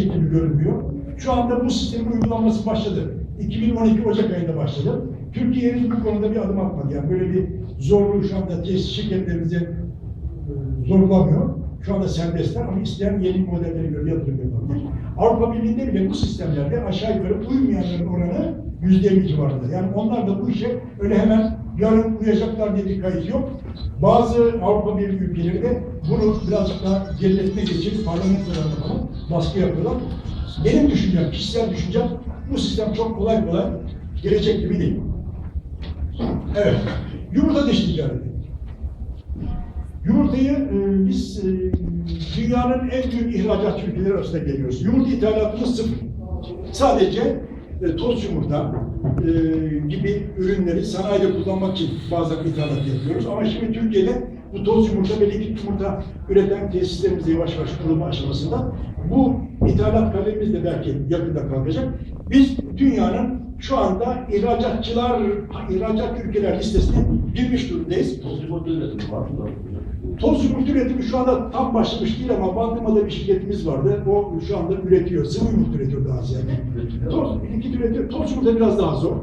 gibi görünmüyor. Şu anda bu sistemin uygulanması başladı. 2012 Ocak ayında başladı. Türkiye henüz bu konuda bir adım atmadı. Yani böyle bir zorluğu şu anda tesis şirketlerimize e, zorlamıyor. Şu anda serbestler ama isteyen yeni modellere göre yatırım yapabilir. Avrupa Birliği'nde bile bu sistemlerde aşağı yukarı uymayanların oranı yüzde elli civarında. Yani onlar da bu işe öyle hemen yarın uyacaklar diye bir kayıt yok. Bazı Avrupa Birliği ülkeleri de bunu birazcık daha geriletmek için parlamentolarına falan baskı yapıyorlar. Benim düşüncem, kişisel düşüncem bu sistem çok kolay kolay gelecek gibi değil. Evet, yumurta dış ticareti. Yumurtayı e, biz e, dünyanın en büyük ihracat ülkeleri arasında geliyoruz. Yumurta ithalatımız sıfır. Sadece e, toz yumurta e, gibi ürünleri sanayide kullanmak için bazen ithalat yapıyoruz. Ama şimdi Türkiye'de bu toz yumurta ve likit yumurta üreten tesislerimiz yavaş yavaş kurulma aşamasında. Bu ithalat kalemimiz de belki yakında kalkacak. Biz dünyanın şu anda ihracatçılar, ihracat ülkeler listesine girmiş durumdayız. Toz yumurta üretimi şu anda tam başlamış değil ama Bandırma'da bir şirketimiz vardı. O şu anda üretiyor. Sıvı yumurta üretiyor daha ziyade. Toz, likit üretiyor. Toz yumurta biraz daha zor.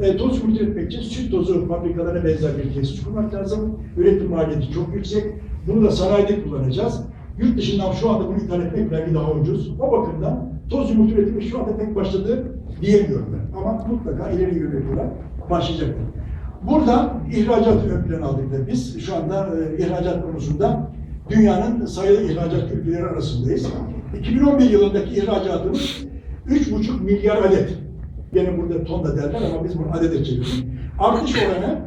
E, toz yumurta üretmek için süt tozu fabrikalarına benzer bir tesis kurmak lazım. Üretim maliyeti çok yüksek. Bunu da sanayide kullanacağız. Yurt dışından şu anda bunu ithal etmek belki daha ucuz. O bakımdan toz yumurta üretimi şu anda pek başladı diyemiyorum ben. Ama mutlaka ileri yöneliyorlar. Başlayacaklar. Burada ihracatı ön plana aldık biz şu anda e, ihracat konusunda dünyanın sayılı ihracat ülkeleri arasındayız. 2011 yılındaki ihracatımız 3,5 milyar adet. Gene burada ton da derler ama biz bunu adede çevirdik. Artış oranı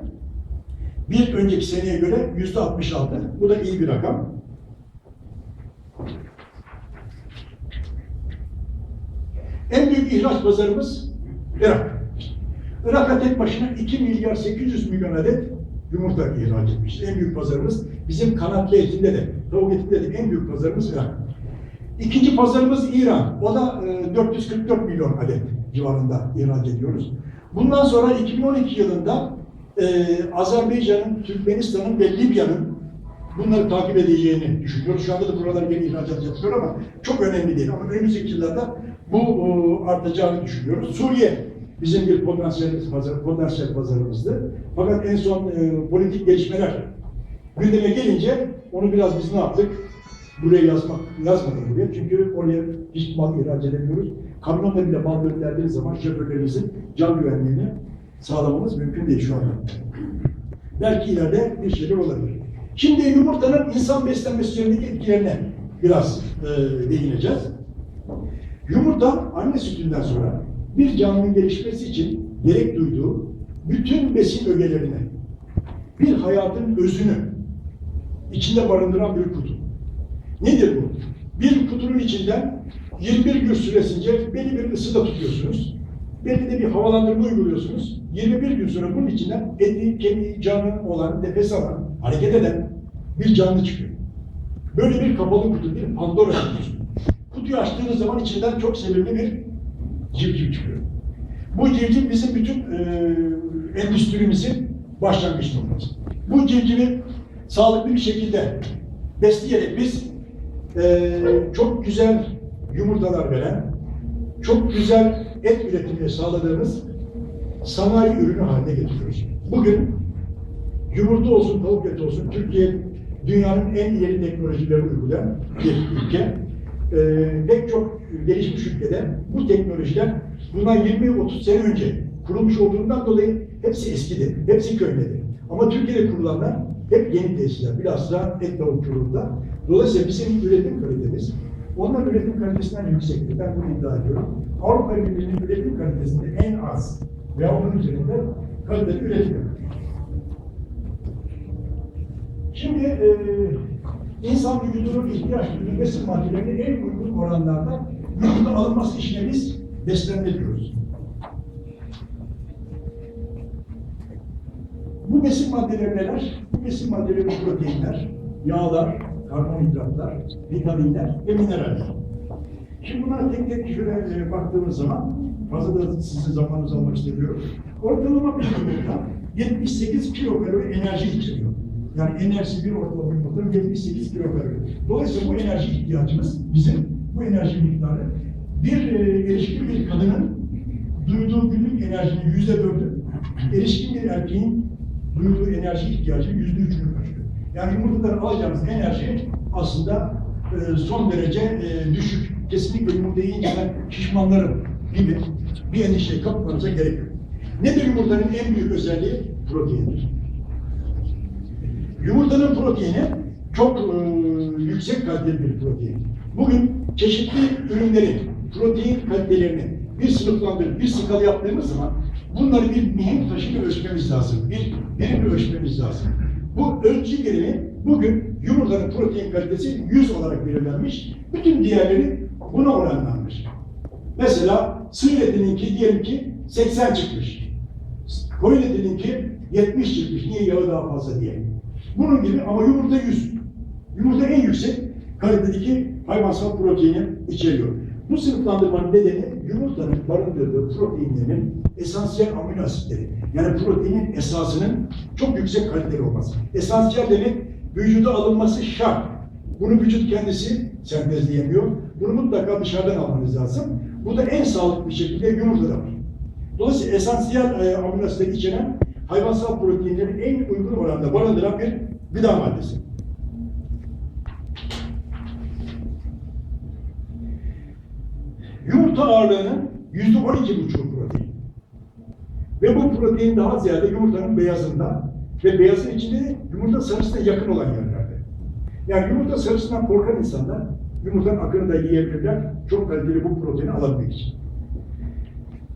bir önceki seneye göre yüzde 66. Bu da iyi bir rakam. En büyük ihraç pazarımız Irak. Irak'a tek başına 2 milyar 800 milyon adet yumurta ihraç etmiş. En büyük pazarımız bizim kanatlı etinde de, tavuk etinde de en büyük pazarımız Irak. İkinci pazarımız İran. O da e, 444 milyon adet civarında ihraç ediyoruz. Bundan sonra 2012 yılında e, Azerbaycan'ın, Türkmenistan'ın ve Libya'nın bunları takip edeceğini düşünüyoruz. Şu anda da buralar yeni ihracat yapıyor ama çok önemli değil. Ama önümüzdeki yıllarda bu e, artacağını düşünüyoruz. Suriye bizim bir potansiyel, pazar, potansiyel pazarımızdı. Fakat en son e, politik gelişmeler gündeme gelince onu biraz biz ne yaptık? Buraya yazmak, yazmadık buraya. Çünkü oraya hiç mal ihraç edemiyoruz. Kamyonla bile mal gönderdiğiniz zaman şoförlerimizin can güvenliğini sağlamamız mümkün değil şu anda. Belki ileride bir şeyler olabilir. Şimdi yumurtanın insan beslenmesi üzerindeki etkilerine biraz e, değineceğiz. Yumurta anne sütünden sonra bir canlının gelişmesi için gerek duyduğu bütün besin ögelerini, bir hayatın özünü içinde barındıran bir kutu. Nedir bu? Bir kutunun içinden 21 gün süresince belli bir ısıda tutuyorsunuz. Belli de bir havalandırma uyguluyorsunuz. 21 gün sonra bunun içinden eti, kemiği, canı olan, nefes alan, hareket eden bir canlı çıkıyor. Böyle bir kapalı kutu, bir Pandora kutusu. Kutuyu açtığınız zaman içinden çok sevimli bir civciv çıkıyor. Bu civciv bizim bütün e, endüstrimizin başlangıç noktası. Bu civcivi sağlıklı bir şekilde besleyerek biz e, çok güzel yumurtalar veren, çok güzel et üretimini sağladığımız sanayi ürünü haline getiriyoruz. Bugün yumurta olsun, tavuk eti olsun, Türkiye dünyanın en ileri teknolojileri uygulayan bir ülke. Ee, pek çok gelişmiş ülkede bu teknolojiler buna 20-30 sene önce kurulmuş olduğundan dolayı hepsi eskidi, hepsi köhnedi. Ama Türkiye'de kurulanlar hep yeni tesisler, bilhassa et tavuk kurulda. Dolayısıyla bizim üretim kalitemiz onların üretim kalitesinden yüksektir. Ben bunu iddia ediyorum. Avrupa Birliği'nin üretim kalitesinde en az veya onun üzerinde kaliteli üretim. Şimdi e, insan vücudunun ihtiyaç duyduğu besin maddelerinin en uygun oranlarda vücuda alınması işine biz beslenme diyoruz. Bu besin maddeleri neler? Besin maddeleri proteinler, yağlar, karbonhidratlar, vitaminler ve mineraller. Şimdi bunlara tek tek şöyle e, baktığımız zaman, fazla da sizin zamanınızı almak istemiyorum. Ortalama bir yumurta 78 kilokalori enerji içeriyor. Yani enerjisi bir ortalama yumurtanın 78 kilokalori. Dolayısıyla bu enerji ihtiyacımız bizim bu enerji miktarı bir e, erişkin bir kadının duyduğu günlük enerjinin yüzde dördü, erişkin bir erkeğin duyduğu enerji ihtiyacının yüzde üçünü karşılıyor. Yani yumurtadan alacağımız enerji aslında e, son derece e, düşük. Kesinlikle yumurta yiyince ben şişmanlarım gibi bir endişeye kapmanıza gerek yok. Nedir yumurtanın en büyük özelliği? Proteindir. Yumurtanın proteini çok e, yüksek kaliteli bir protein. Bugün çeşitli ürünlerin protein kalitelerini bir sınıflandırıp bir skala yaptığımız zaman bunları bir mihenk taşıyla ölçmemiz lazım. Bir birimle ölçmemiz lazım. Bu ölçü birimi bugün yumurtanın protein kalitesi 100 olarak belirlenmiş. Bütün diğerleri buna oranlanmış. Mesela sığır etininki diyelim ki 80 çıkmış. Koyun etininki 70 çıkmış. Niye yağı daha fazla diye. Bunun gibi ama yumurta 100. Yumurta en yüksek kalitedeki hayvansal proteini içeriyor. Bu sınıflandırmanın nedeni yumurtanın barındırdığı proteinlerin esansiyel amino asitleri. Yani proteinin esasının çok yüksek kaliteli olması. Esansiyel demek vücuda alınması şart. Bunu vücut kendisi sentezleyemiyor. Bunu mutlaka dışarıdan almanız lazım. Bu da en sağlıklı şekilde yumurtada var. Dolayısıyla esansiyel e, amino asitleri içeren hayvansal proteinlerin en uygun oranda barındıran bir gıda maddesi. Yumurta ağırlığının yüzde on iki buçuk protein. Ve bu protein daha ziyade yumurtanın beyazında ve beyazın içinde de yumurta sarısına yakın olan yerlerde. Yani yumurta sarısından korkan insanlar yumurtanın akını da yiyebilirler. Çok kaliteli bu proteini alabilmek için.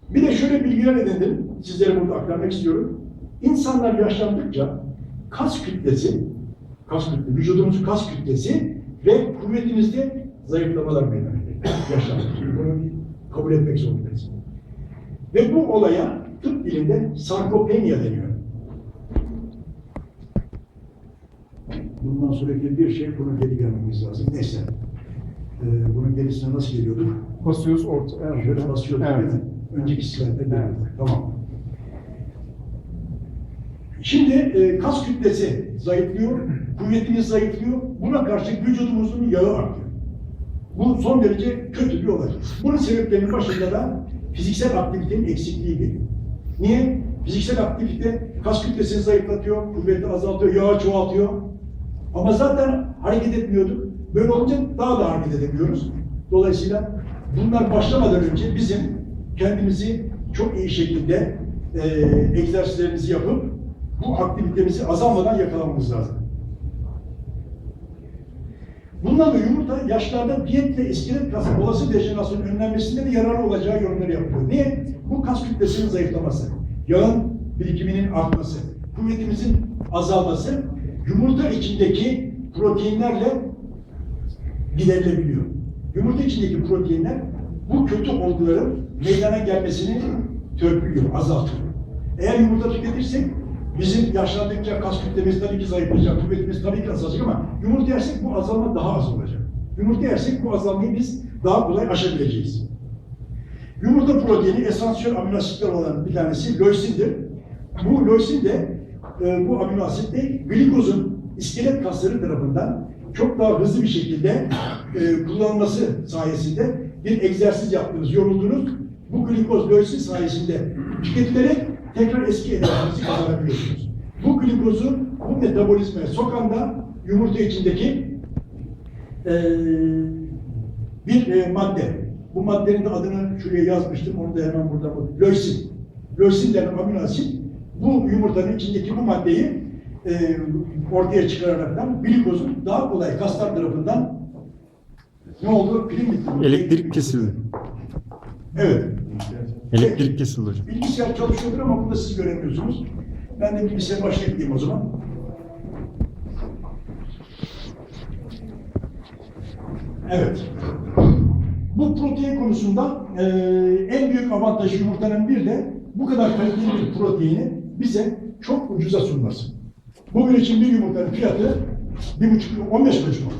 Bir de şöyle bilgiler edindim. Sizlere burada aktarmak istiyorum. İnsanlar yaşlandıkça kas kütlesi, kas kütlesi, vücudumuzun kas kütlesi ve kuvvetimizde zayıflamalar meydana Bunu bir kabul etmek zorundayız. Ve bu olaya tıp dilinde sarkopenia deniyor. Bundan sonraki bir şey bunun geri gelmemiz lazım. Neyse. Ee, bunun gerisine nasıl geliyorduk? Basıyoruz orta. Evet. Şöyle basıyorduk Evet. değil mi? Önceki slaytta Evet. Tamam. Şimdi e, kas kütlesi zayıflıyor, kuvvetimiz zayıflıyor. Buna karşı vücudumuzun yağı artıyor. Bu son derece kötü bir olay. Bunun sebeplerinin başında da fiziksel aktivitenin eksikliği geliyor. Niye? Fiziksel aktivite kas kütlesini zayıflatıyor, kuvveti azaltıyor, yağı çoğaltıyor. Ama zaten hareket etmiyorduk. Böyle olunca daha da hareket edemiyoruz. Dolayısıyla bunlar başlamadan önce bizim kendimizi çok iyi şekilde e, egzersizlerimizi yapıp bu aktivitemizi azalmadan yakalamamız lazım. Bundan da yumurta yaşlarda diyet ve iskelet kası olası dejenerasyonun önlenmesinde de yararlı olacağı yorumları yapılıyor. Niye? Bu kas kütlesinin zayıflaması, yağın birikiminin artması, kuvvetimizin azalması, yumurta içindeki proteinlerle giderilebiliyor. Yumurta içindeki proteinler bu kötü olguların meydana gelmesini törpülüyor, azaltıyor. Eğer yumurta tüketirsek bizim yaşlandıkça kas kütlemiz tabii ki zayıflayacak, kuvvetimiz tabii ki azalacak ama yumurta yersek bu azalma daha az olacak. Yumurta yersek bu azalmayı biz daha kolay aşabileceğiz. Yumurta proteini esansiyel amino asitler olan bir tanesi löysindir. Bu löysin de e, bu amino asit de glikozun iskelet kasları tarafından çok daha hızlı bir şekilde e, kullanılması sayesinde bir egzersiz yaptınız, yoruldunuz. Bu glikoz löysin sayesinde tüketilerek tekrar eski enerjinizi kazanabiliyorsunuz. Bu glikozu bu metabolizmaya sokan da yumurta içindeki e, bir e, madde. Bu maddenin de adını şuraya yazmıştım, onu da hemen burada bu. Löysin. Löysin denen amino asit bu yumurtanın içindeki bu maddeyi e, ortaya çıkararaktan glikozun daha kolay kaslar tarafından ne oldu? Prim. Elektrik kesildi. Evet. Elektrik kesildi hocam. Bilgisayar çalışıyordur ama bunu siz göremiyorsunuz. Ben de bilgisayar başlayayım o zaman. Evet. Bu protein konusunda eee, en büyük avantajı yumurtanın bir de bu kadar kaliteli bir proteini bize çok ucuza sunması. Bugün için bir yumurtanın fiyatı bir buçuk, 15 kuruş mu?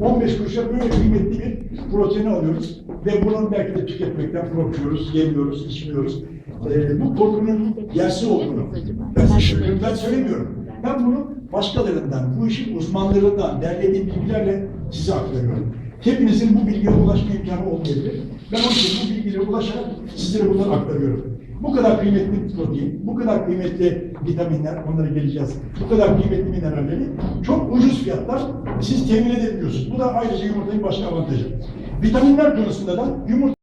15 kuruşa böyle kıymetli bir proteini alıyoruz ve bunu belki de tüketmekten korkuyoruz, yemiyoruz, içmiyoruz. Eee, bu korkunun yersiz olduğunu ben, ben söylemiyorum. Ben bunu başkalarından, bu işin uzmanlarından derlediğim bilgilerle size aktarıyorum. Hepinizin bu bilgiye ulaşma imkanı olmayabilir. Ben onun bu bilgilere ulaşarak sizlere bunları aktarıyorum. Bu kadar kıymetli protein, bu kadar kıymetli vitaminler, onlara geleceğiz. Bu kadar kıymetli mineralleri çok ucuz fiyatlar siz temin edebiliyorsunuz. Bu da ayrıca yumurtanın başka avantajı. Vitaminler konusunda da yumurta